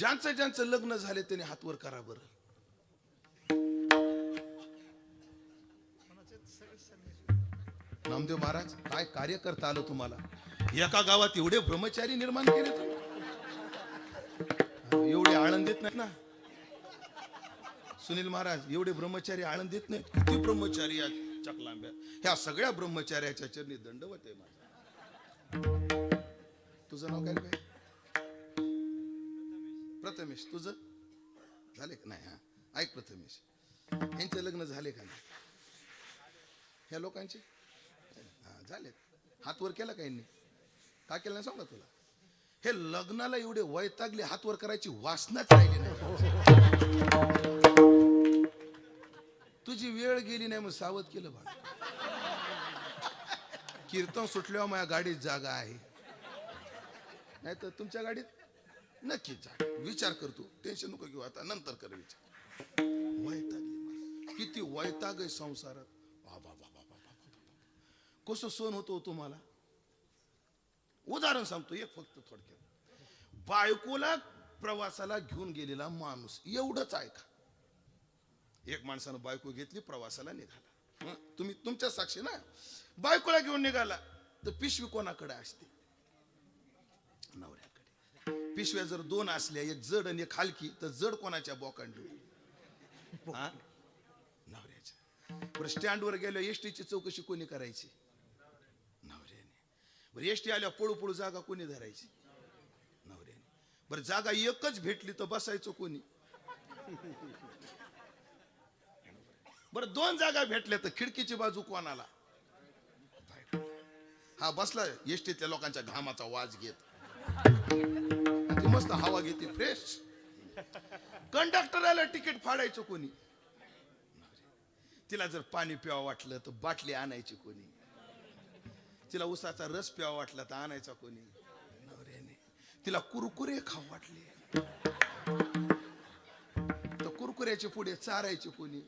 ज्यांचं ज्यांचं लग्न झाले त्याने हातवर करा बरं. नामदेव महाराज काय कार्य करता आलं तुम्हाला? एका गावात एवढे ब्रह्मचारी निर्माण केले एवढे आळंदीत नाहीत ना? सुनील महाराज एवढे ब्रह्मचारी आळंदीत नाहीत? किती ब्रह्मचारी या चकलांब्या? ह्या सगळ्या ब्रह्मचार्याच्या चरणी दंडवत आहे माझा. तुझं नाव काय काय प्रथमेश तुझं? झाले का? नाही हा. ऐक प्रथमेश यांचे लग्न झाले का नाही? ह्या लोकांचे? हा झालेत. हातवर केला का यांनी? का केलं नाही सांग तुला? हे लग्नाला एवढे वैतागले हातवर करायची वासनाच राहिली नाही. तुझी वेळ गेली नाही मग सावध केलं बाळ. कीर्तन सुटल्यावर माझ्या गाडीत जागा आहे. नाही तर तुमच्या गाडीत? नक्की जा. विचार करतो टेन्शन नको घेऊ. आता नंतर कर विचार. वैताग किती वैताग आहे संसारात. कसं सोन होतो तुम्हाला? उदाहरण सांगतो एक फक्त थोडक्यात. बायकोला प्रवासाला घेऊन गेलेला माणूस एवढंच ऐका एक माणसानं बायको घेतली प्रवासाला निघाला. तुम्ही तुमच्या साक्षी ना? बायकोला घेऊन निघाला. तर पिशवी कोणाकडे असते? पिशव्या जर दोन असल्या एक जड आणि एक हलकी तर जड कोणाच्या बोकांडी? हा? नवऱ्याच्या. बरं स्टँडवर गेलो एसटीची चौकशी कोणी करायची? नवऱ्याने. बरं एसटी आल्या पळू पळू जागा कोणी धरायची? नवऱ्याने. बरं जागा एकच भेटली तर बसायचं कोणी? बरं दोन जागा भेटल्या तर खिडकीची बाजू कोणाला. हा बसला एसटीतल्या लोकांच्या घामाचा वाज घेत. मस्त हवा घेते फ्रेश कंडक्टरला तिकीट फाडायचं कोणी? तिला जर पाणी प्यावं वाटलं तर बाटली आणायची कोणी? तिला उसाचा रस प्यावा वाटला तर आणायचा कोणी? नवऱ्याने. तिला कुरकुरे खाऊ वाटले. तर कुरकुऱ्याचे पुढे चारायचे कोणी?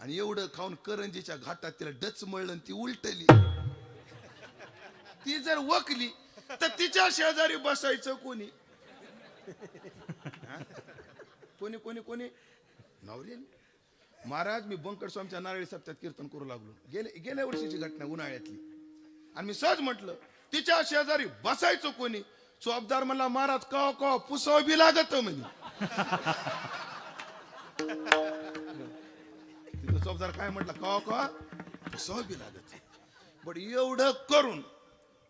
आणि एवढं खाऊन करंजीच्या घाटात तिला डच मळलं ती उलटली. ती जर वकली तर तिच्या शेजारी बसायचं कोणी? हा? कोणी कोणी कोणी? नवऱ्याने महाराज मी बंकट स्वामीच्या नारळी सप्त्यात कीर्तन करू लागलो. गेले गेल्या वर्षीची घटना उन्हाळ्यातली. आणि मी सहज म्हटलं तिच्या शेजारी बसायचं कोणी? चोपदार म्हणला महाराज कव कव पुसाव बी लागत म्हणे. तिथं चोपदार काय म्हटलं कव कव पुसाव बी लागत. बट एवढं करून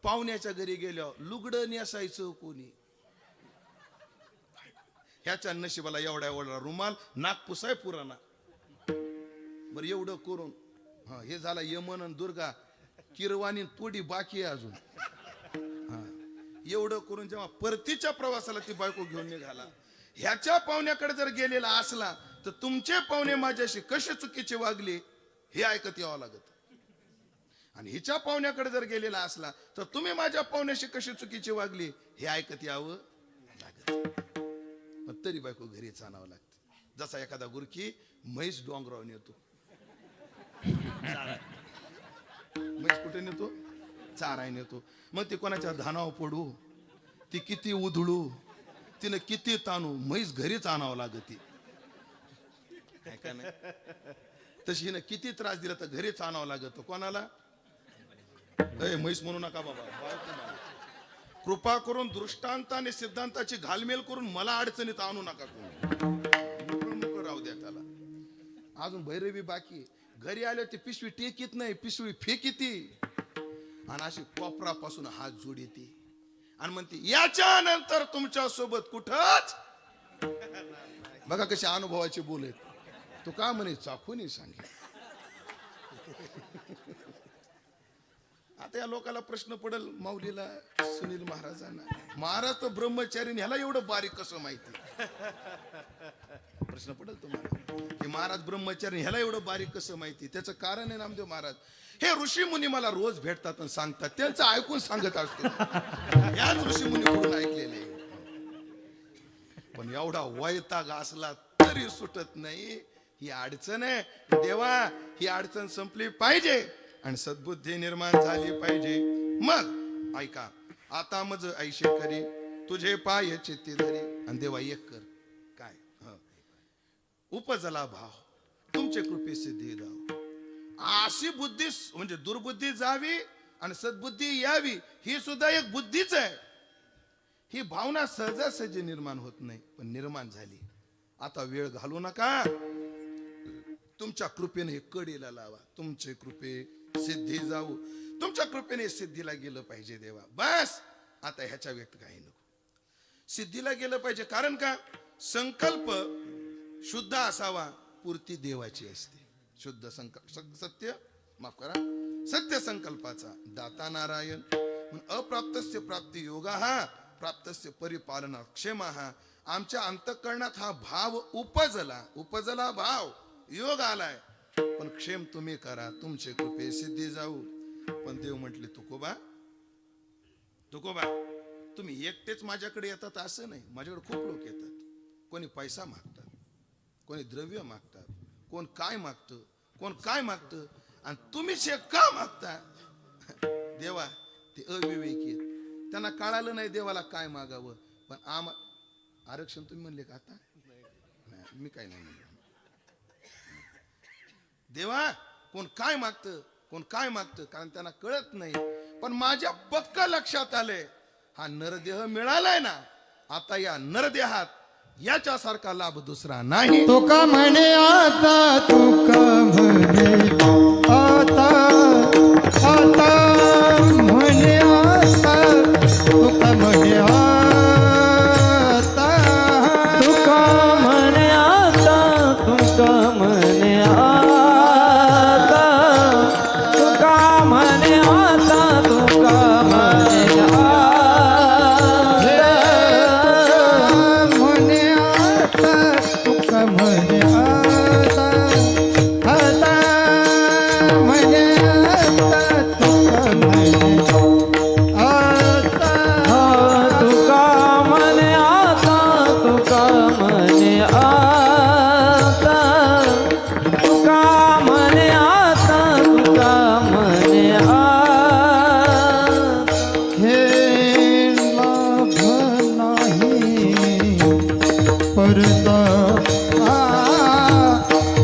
पाहुण्याच्या घरी गेल्यावर लुगडं नेसायचं कोणी? ह्याच्या नशिबाला एवढा एवढा रुमाल नागपुसाय पुराणा. बरं एवढं करून. हा हे झाला यमन आणि दुर्गा. किरवानी तोडी बाकी आहे अजून. हा एवढं करून जेव्हा परतीच्या प्रवासाला ती बायको घेऊन निघाला. ह्याच्या पाहुण्याकडे जर गेलेला असला तर तुमचे पाहुणे माझ्याशी कसे चुकीचे वागले हे ऐकत यावं लागत. आणि हिच्या पाहुण्याकडे जर गेलेला असला तर तुम्ही माझ्या पाहुण्याशी कशी चुकीची वागली? हे ऐकत यावं? लागत. तरी बायको घरीच आणावं लागते. जसा एखादा गुरकी म्हैस डोंगरावर नेतो म्हैस कुठे नेतो? चाराय नेतो मग ती कोणाच्या धानावर पडू? ती किती उधळू? तिनं किती ताणू? म्हैस घरीच आणावं लागते. तशी हिनं किती त्रास दिला तर घरीच आणावं लागत. कोणाला? ए म्हैस म्हणू नका बाबा. कृपा करून दृष्टांत आणि सिद्धांताची घालमेल करून मला अडचणीत आणू नका कोणी. राहू द्या त्याला. अजून भैरवी बाकी घरी आले ते पिशवी टेकीत नाही पिशवी फेकीती. आणि अशी कोपरापासून हात जोडीती. आणि म्हणते याच्यानंतर तुमच्यासोबत कुठच? बघा कशी अनुभवाचे बोलत तू तो का म्हणे चाकून सांगितलं? आता या लोकाला प्रश्न पडल माऊलीला सुनील महाराजांना. महाराज तो ब्रह्मचारी ह्याला एवढं बारीक कसं माहिती? प्रश्न पडेल तुम्हाला? की महाराज ब्रह्मचारी ह्याला एवढं बारीक कसं माहिती? त्याचं कारण आहे नामदेव महाराज. हे ऋषी मुनी मला रोज भेटतात आणि सांगतात. त्यांचं ऐकून सांगत असतो याच ऋषी मुनीकडून ऐकलेले? पण एवढा वैताग असला तरी सुटत नाही. ही अडचण आहे. देवा ही अडचण संपली पाहिजे. आणि सद्बुद्धी निर्माण झाली पाहिजे. मग ऐका आता मज ऐशे करी तुझे पाय चित्ती धरी आणि देवा एक कर. काय? उपजला भाव. तुमचे कृपे सिद्धी जाव अशी बुद्धी म्हणजे दुर्बुद्धी जावी आणि सद्बुद्धी यावी ही सुद्धा एक बुद्धीच आहे. ही भावना सहजासहजी निर्माण होत नाही पण निर्माण झाली. आता वेळ घालू नका. तुमच्या कृपेने हे कडेला लावा. तुमचे कृपे सिद्धी जाऊ. तुमच्या कृपेने सिद्धीला गेलं पाहिजे देवा. बस. आता ह्याच्या व्यक्त काही नको. सिद्धीला गेलं पाहिजे कारण का? संकल्प शुद्ध असावा पूर्ती देवाची असते. शुद्ध संकल्प सत्य माफ करा. सत्य संकल्पाचा दाता नारायण. अप्राप्तस्य प्राप्ती योगा हा प्राप्तस्य परिपालन क्षेमा. हा आमच्या अंतकरणात हा भाव उपजला उपजला भाव. योग आलाय. पण क्षेम तुम्ही करा तुमचे कृपे सिद्धी जाऊ. पण देव म्हटले तुकोबा तुकोबा तुम्ही एकटेच माझ्याकडे येतात असं नाही. माझ्याकडे खूप लोक येतात. कोणी पैसा मागतात कोणी द्रव्य मागतात कोण काय मागतं कोण काय मागतं आणि तुम्हीच हे का मागता? देवा ते अविवेकी त्यांना कळालं नाही देवाला काय मागावं. पण आम आरक्षण तुम्ही म्हणले का आता? मी काय नाही म्हणलं. देवा कोण काय मागतं कोण काय मागतं कारण त्यांना कळत नाही. पण माझ्या पक्क लक्षात आलंय हा नरदेह मिळालाय ना आता या नरदेहात याच्यासारखा लाभ दुसरा नाही. तो का म्हणे आता तुका म्हणे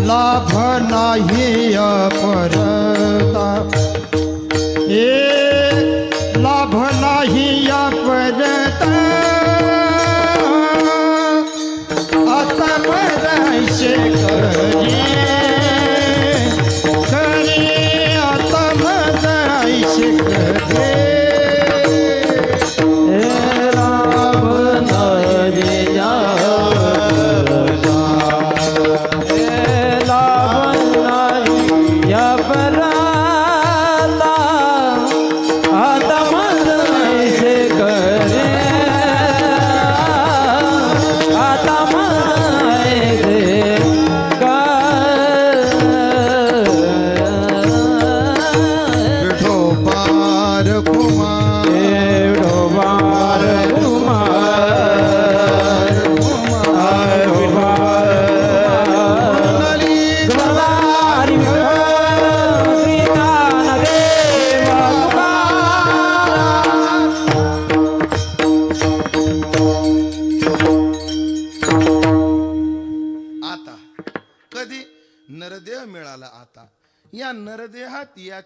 लाभ नाही परता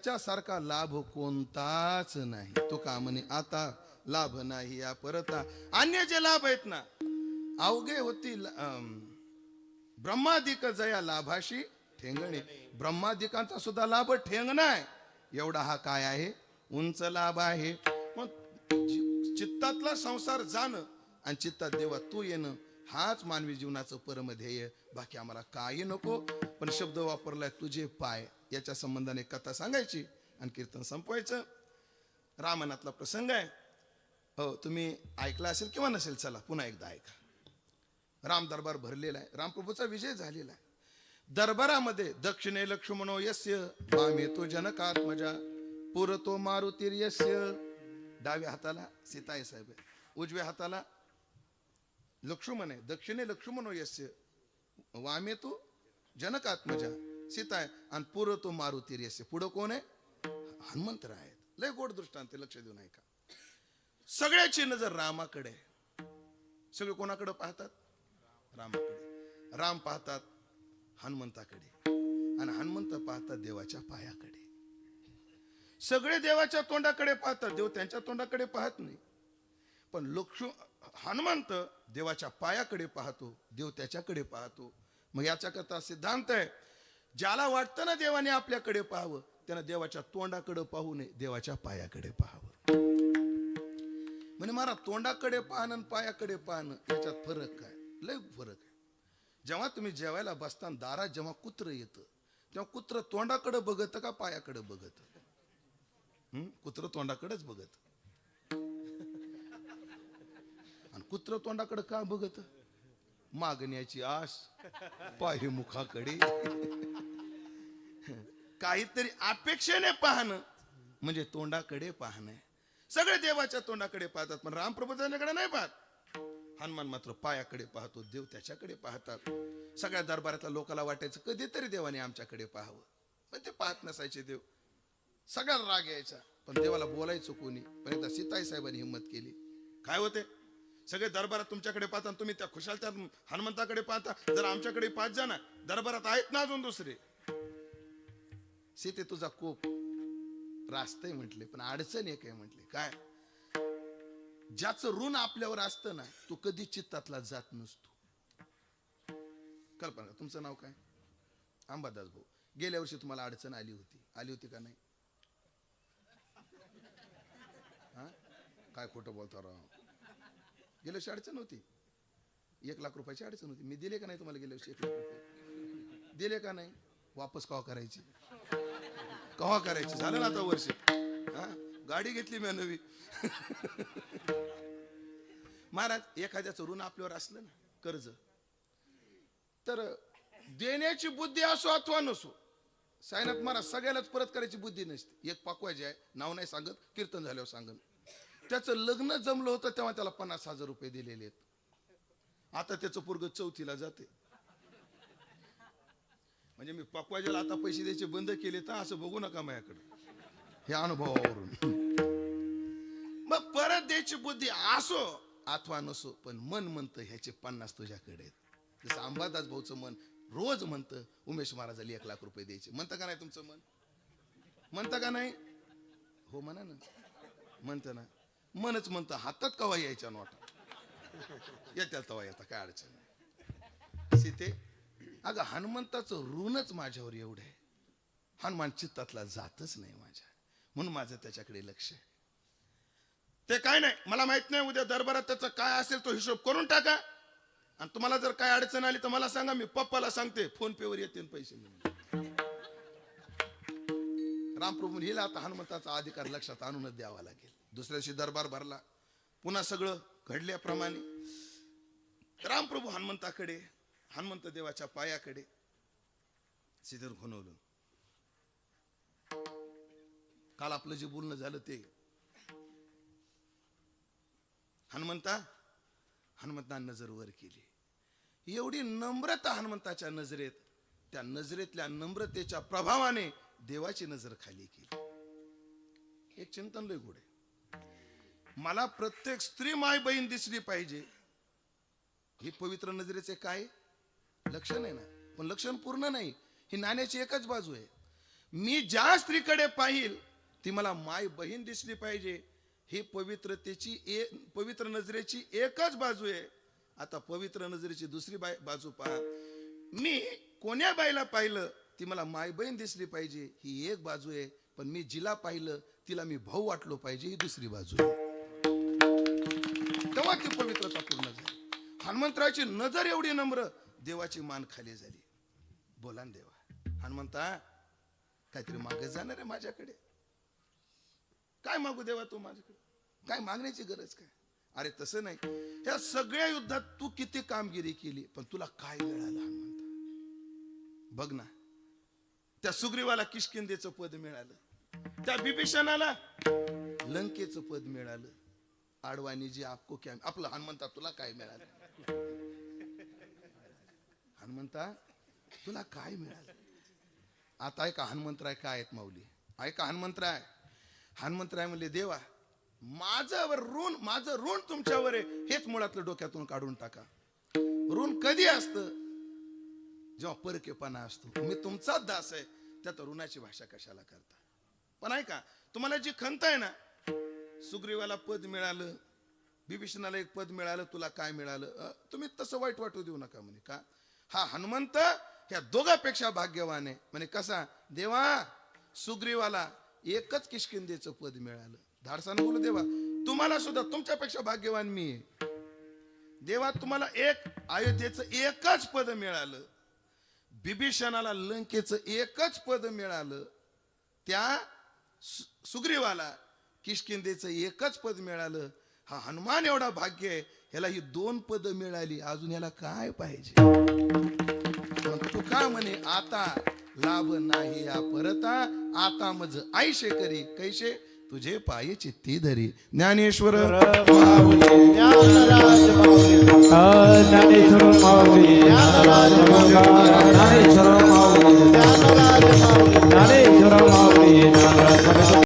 त्याच्यासारखा लाभ कोणताच नाही. तो का म्हणे आता लाभ नाही या परता अन्य जे लाभ आहेत ना अवघे होती ब्रह्मादिक जया लाभाशी ठेंगणे. ब्रह्मादिकांचा सुद्धा लाभ ठेंगणं आहे एवढा हा काय आहे? उंच लाभ आहे. मग चित्तातला संसार जाणं आणि चित्तात देवा तू येणं हाच मानवी जीवनाचं परमध्येय. बाकी आम्हाला काही नको. पण शब्द वापरलाय तुझे पाय याच्या संबंधाने कथा सांगायची आणि कीर्तन संपवायचं. रामायणातला प्रसंग आहे. हो तुम्ही ऐकला असेल किंवा नसेल चला पुन्हा एकदा ऐका. राम दरबार भरलेला आहे. रामप्रभूचा विजय झालेला आहे. दरबारामध्ये दक्षिणे लक्ष्मणो यस्य वामे तो जनकात्मजा पुरतो मारुतीर्यस्य डाव्या हाताला सीताई साहेब आहे. उजव्या हाताला लक्ष्मण आहे. दक्षिणे लक्ष्मणो यस्य. वामे तो जनकात्मजा सीता आहे आणि मारुती मारुतीर्यस्य पुढं कोण आहे? हनुमंत आहेत. लय गोड दृष्टांत लक्ष देऊन ऐका सगळ्याची नजर रामाकडे सगळे कोणाकडे पाहतात? रामाकडे राम पाहतात हनुमंताकडे आणि हनुमंत पाहतात देवाच्या पायाकडे सगळे देवाच्या तोंडाकडे पाहतात. देव त्यांच्या तोंडाकडे पाहत नाही. पण लक्ष्म हनुमंत देवाच्या पायाकडे पाहतो देव त्याच्याकडे पाहतो मग याच्या करता सिद्धांत आहे. ज्याला वाटतं ना देवाने आपल्याकडे पाहावं त्यानं देवाच्या तोंडाकडे पाहू नये देवाच्या पायाकडे पाहावं. म्हणजे मला तोंडाकडे पाहणं आणि पायाकडे पाहणं याच्यात फरक काय? लय फरक आहे. जेव्हा तुम्ही जेवायला बसताना दारात जेव्हा कुत्र येतं तेव्हा कुत्र तोंडाकडे बघत का पायाकडे बघत? कुत्र तोंडाकडेच बघत. आणि कुत्र तोंडाकडे का बघत? मागण्याची आस. पाहि मुखाकडे. काहीतरी अपेक्षेने पाहणं म्हणजे तोंडाकडे पाहणं. सगळे देवाच्या तोंडाकडे पाहतात पण रामप्रभूच्याकडे नाही पाहत. हनुमान मात्र पायाकडे पाहतो देव त्याच्याकडे पाहतात. सगळ्या दरबारातल्या लोकाला वाटायचं कधीतरी देवाने आमच्याकडे पाहावं. पण ते पाहत नसायचे देव. सगळ्याला राग यायचा. पण देवाला बोलायचं कोणी. पण एकदा सीताई साहेबांनी हिंमत केली. काय होते? सगळे दरबारात तुमच्याकडे पाहता तुम्ही त्या खुशाल त्या हनुमंताकडे पाहता. जर आमच्याकडे पाच जा ना दरबारात आहेत ना अजून दुसरे? सीते तुझा कोप रास्तय म्हटले पण अडचण एक आहे म्हटले. काय? ज्याचं ऋण आपल्यावर असतं ना तो कधी चित्तातला जात नसतो. कल्पना तुमचं नाव काय? अंबादास भाऊ. गेल्या वर्षी तुम्हाला अडचण आली होती. आली होती का नाही? हा? काय खोटं बोलता राव? गेल्या वर्षी अडचण होती. एक लाख रुपयाची अडचण होती. मी दिले का नाही तुम्हाला गेल्या वर्षी एक लाख रुपये? दिले का नाही? वापस कवा करायची? कवा करायची? झालं ना आता वर्ष. हा? गाडी घेतली मी नवी. महाराज एखाद्याचं ऋण आपल्यावर असलं ना कर्ज तर देण्याची बुद्धी असो अथवा नसो सायनाथ महाराज सगळ्यालाच परत करायची बुद्धी नसते. एक पाकवायचे आहे नाव नाही सांगत कीर्तन झाल्यावर सांगत त्याचं लग्न जमलं होतं तेव्हा त्याला पन्नास हजार रुपये दिलेले आहेत. आता त्याचं पोरग चौथीला जाते. म्हणजे मी पकवायला आता पैसे द्यायचे बंद केले तर असं बघू नका माझ्याकडे. हे अनुभवावरून. मग परत द्यायची बुद्धी असो अथवा नसो पण मन म्हणतं ह्याचे पन्नास तुझ्याकडे आहेत. जसं अंबादास भाऊचं मन रोज म्हणतं उमेश महाराजाला एक लाख रुपये द्यायचे. म्हणतं का नाही तुमचं मन? म्हणतं का नाही? हो म्हणा ना. म्हणतं ना. मनच म्हणतं हातात कवा यायच्या नोटा येत्या तवा येता काय अडचण नाही. सीते अगं हनुमंताचं ऋणच माझ्यावर एवढं आहे. हनुमान चित्तातला जातच नाही माझ्या. म्हणून माझं त्याच्याकडे लक्ष आहे. ते काय नाही मला माहीत नाही उद्या दरबारात त्याचा काय असेल तो हिशोब करून टाका. आणि तुम्हाला जर काय अडचण आली तर मला सांगा मी पप्पाला सांगते फोन पेवर येते पैसे रामप्रभू हिला आता हनुमंताचा अधिकार लक्षात आणूनच द्यावा लागेल. दुसऱ्या दिवशी दरबार भरला. पुन्हा सगळं घडल्याप्रमाणे रामप्रभू हनुमंताकडे हनुमंत देवाच्या पायाकडे सिद्धर खुणवलं काल आपलं जे बोलणं झालं ते. हनुमंता हनुमंता नजर वर केली. एवढी नम्रता हनुमंताच्या नजरेत त्या नजरेतल्या नम्रतेच्या प्रभावाने देवाची नजर खाली केली. एक चिंतन लय गोड आहे. मला प्रत्येक स्त्री माय बहीण दिसली पाहिजे. ही पवित्र नजरेचे काय? लक्षण आहे ना? पण लक्षण पूर्ण नाही. ही नाण्याची एकच बाजू आहे. मी ज्या स्त्रीकडे पाहिल ती मला माय बहीण दिसली पाहिजे. ही पवित्रतेची ए पवित्र नजरेची एकच बाजू आहे. आता पवित्र नजरेची दुसरी बाय बाजू पहा. मी कोण्या बाईला पाहिलं ती मला माय बहीण दिसली पाहिजे. ही एक बाजू आहे. पण मी जिला पाहिलं तिला मी भाऊ वाटलो पाहिजे ही दुसरी बाजू. तेव्हा ती पवित्रता पूर्ण झाली. हनुमंतराची नजर एवढी नम्र देवाची मान खाली झाली. बोला ना देवा. हनुमंता काहीतरी मागे जाणार आहे माझ्याकडे? काय मागू देवा तू माझ्याकडे? काय मागण्याची गरज काय? अरे तसं नाही. ह्या सगळ्या युद्धात तू किती कामगिरी केली पण तुला काय मिळालं हनुमंता? बघ ना. त्या सुग्रीवाला किशकिंदेचं पद मिळालं. त्या बिभीषणाला लंकेचं पद मिळालं. आडवाणीजी आपको क्या आपलं हनुमंता तुला काय मिळालं? हनुमंता तुला काय मिळालं? आता ऐका हनुमंतराय काय आहेत माऊली? ऐका हनुमंतराय. हनुमंतराय म्हणले देवा माझं ऋण माझं ऋण तुमच्यावर आहे. हेच मुळातलं डोक्यातून काढून टाका. ऋण कधी असतं? जेव्हा परकेपणा असतो मी तुमचाच दास आहे त्यात ऋणाची भाषा कशाला करता? पण ऐका तुम्हाला जी खंत आहे ना सुग्रीवाला पद मिळालं बिभीषणाला एक पद मिळालं तुला काय मिळालं? तुम्ही तसं वाईट वाटू देऊ नका म्हणे. का? हा हनुमंत ह्या दोघापेक्षा भाग्यवान आहे. म्हणे कसा? देवा सुग्रीवाला एकच किशकिंदेचं पद मिळालं. धाडसानं बोलू देवा तुम्हाला सुद्धा तुमच्यापेक्षा भाग्यवान मी आहे. देवा तुम्हाला एक अयोध्येचं एकच पद मिळालं. बिभीषणाला लंकेचं एकच पद मिळालं. त्या सुग्रीवाला किशकिंदेचं एकच पद मिळालं. हा हनुमान एवढा भाग्य आहे ह्याला ही दोन पद मिळाली. अजून याला काय पाहिजे? तुका तू का म्हणे आता लाभ नाही या परता. आता मज आईशे करी. कैशे? तुझे पाय चित्ती धरी. ज्ञानेश्वर ज्ञानेश्वर